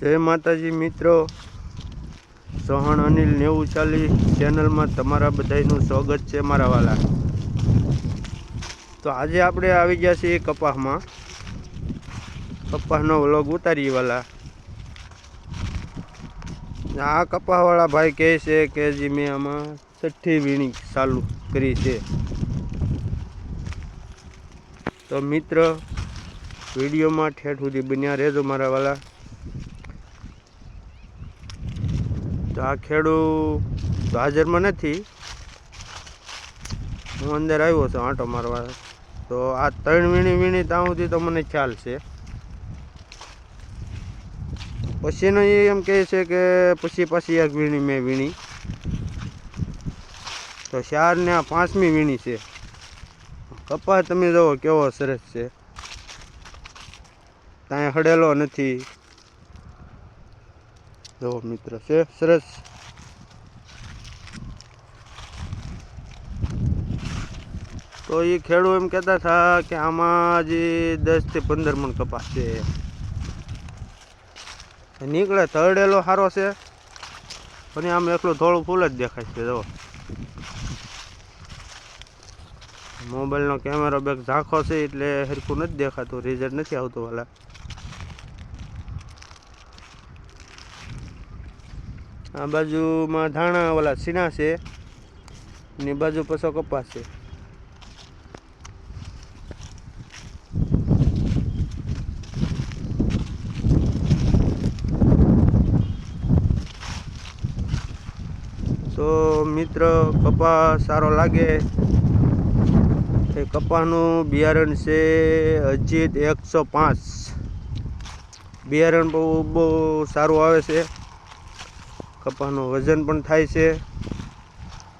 જય માતાજી મિત્રો. સોહણ અનિલ નેવું ચાલી ચેનલમાં તમારા બધાનું સ્વાગત છે મારા વાલા. તો આજે આપણે આવી ગયા છીએ કપાસમાં. કપાસનો વ્લોગ ઉતારીએ વાલા. આ કપાસવાળા ભાઈ કહે છે કે જે મેં આમાં છઠ્ઠી વીણી ચાલુ કરી છે. તો મિત્ર, વિડીયોમાં ઠેઠ સુધી બન્યા રહેજો મારા વાલા. તો આ ખેડૂ તો હાજરમાં નથી. હું અંદર આવ્યો છું આંટો મારવા. તો આ ત્રણ વીણી વીણી ત્યાં સુધી તો મને ખ્યાલ છે. પછીનો એ એમ કહે છે કે પછી પાછી એક વીણી, મેં વીણી. તો ચાર ને આ પાંચમી વીણી છે. કપાસ તમે જુઓ કેવો સરસ છે. ત્યાં હડેલો નથી. જો મિત્ર છે સરસ તો એ ખેડૂત એમ કહેતા હતા કે આમાં જે દસથી પંદર મણ કપાસ છે. નીકળે, તળેલો સારો છે. પણ આમ એકલું થોડું ફૂલ જ દેખાય છે, જો. મોબાઈલનો કેમેરો બેગ ઝાંખો છે એટલે હરખું નથી દેખાતું, રિઝલ્ટ નથી આવતું વાલા. આ બાજુમાં ધાણા ઓલા સીના છે ને બાજુ પછો કપાસ છે. તો મિત્ર, કપાસ સારો લાગે? એ કપાસનું બિયારણ છે અજીત એકસો પાંચ. બિયારણ બહુ બહુ સારું આવે છે. કપાસનું વજન પણ થાય છે.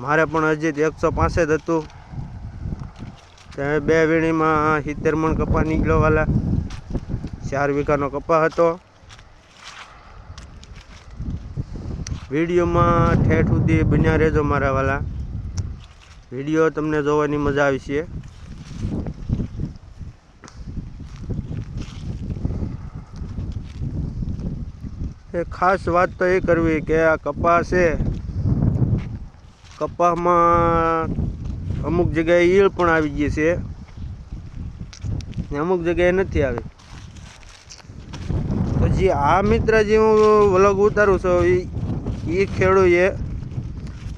મારે પણ અજીત એકસો પાસઠ હતું. ત્યારે બે વીણીમાં સિત્તેર મણ કપા નીકળ્યો વાલા. ચાર વીઘાનો કપા હતો. વિડીયોમાં ઠેઠ સુધી બન્યા રહેજો મારા વાલા. વીડિયો તમને જોવાની મજા આવશે એ ખાસ વાત તો એ કરવી કે આ કપાસ છે કપાસમાં અમુક જગ્યાએ ઈળ પણ આવી ગઈ છે. ને અમુક જગ્યાએ નથી આવી. પછી આ મિત્ર જે હું વલગ ઉતારું છું એ એ ખેડૂએ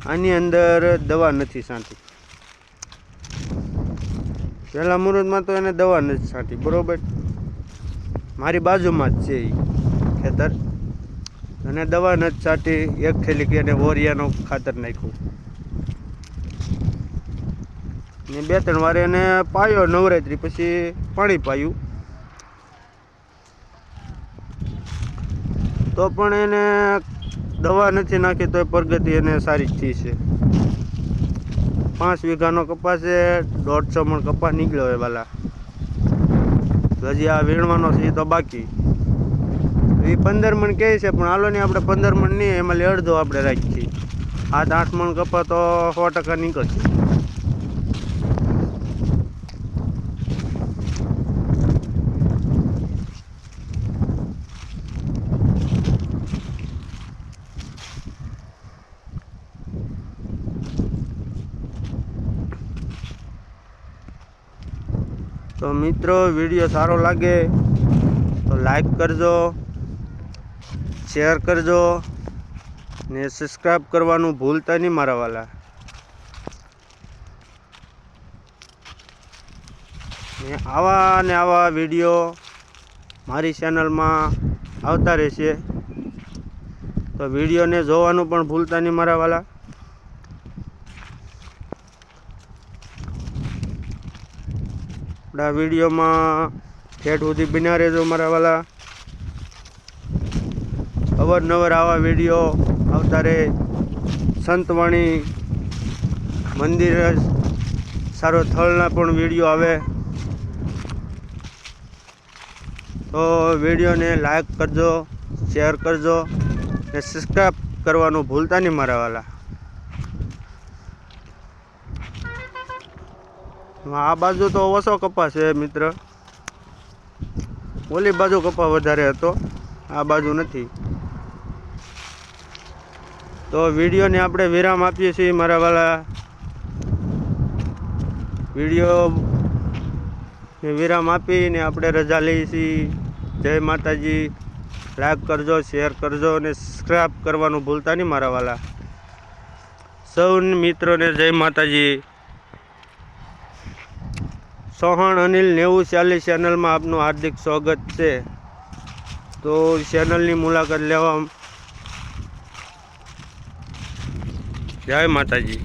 આની અંદર દવા નથી છાંટી. પહેલાં મુહૂર્તમાં તો એને દવા નથી છાંટી, બરાબર? મારી બાજુમાં જ છે એ ખેતર. અને દવા નથી છાંટી, એક થેલી અને વોરિયાનો ખાતર નાખ્યું. ને બે ત્રણ વાર એને પાયો નવરાત્રી પછી પાણી પાયું. તો પણ એને દવા નથી નાખી તો પ્રગતિ એને સારી જ થઈ છે. પાંચ વીઘાનો કપાસ છે, દોઢસો મણ કપાસ નીકળ્યો હોય વાલા. હજી આ વીણવાનો છે તો બાકી. એ પંદર મણ કહે છે, પણ હાલો નહીં આપણે પંદર મણ નહીં, એમાં અડધો આપણે રાખીએ. આઠ આઠ મણ કપા તો સો ટકા નીકળશે. તો મિત્રો, વીડિયો સારો લાગે તો લાઈક કરજો. શેર કરજો ને સબસ્ક્રાઈબ કરવાનું ભૂલતા નહીં મારા વાલા. ને આવા ને આવા વીડિયો મારી ચેનલમાં આવતા રહેશે. તો વિડીયોને જોવાનું પણ ભૂલતા નહીં મારા વાલા. આપણા વિડીયોમાં ઠેઠ સુધી બિના રહેજો મારા વાલા. અવારનવાર આવા વીડિયો આવતા રહે સંતવાણી મંદિર સારો સ્થળના પણ વીડિયો આવે. તો વિડીયોને લાઈક કરજો શેર કરજો ને સબસ્ક્રાઈબ કરવાનું ભૂલતા નહીં મારા વાલા. આ બાજુ તો ઓછો કપાસ છે મિત્ર. ઓલી બાજુ કપા વધારે હતો, આ બાજુ નથી. તો વિડીયોને આપણે વિરામ આપીએ છીએ મારા વાલા. વીડિયો વિરામ આપીને આપણે રજા લઈએ છીએ. જય માતાજી. લાઈક કરજો, શેર કરજો અને સબસ્ક્રાઈબ કરવાનું ભૂલતા નહીં મારા વાલા. સૌ મિત્રોને જય માતાજી. સોહણ, અનિલ નેવું ચાલીસ ચેનલમાં આપનું હાર્દિક સ્વાગત છે. તો ચેનલની મુલાકાત લેવા જય માતાજી.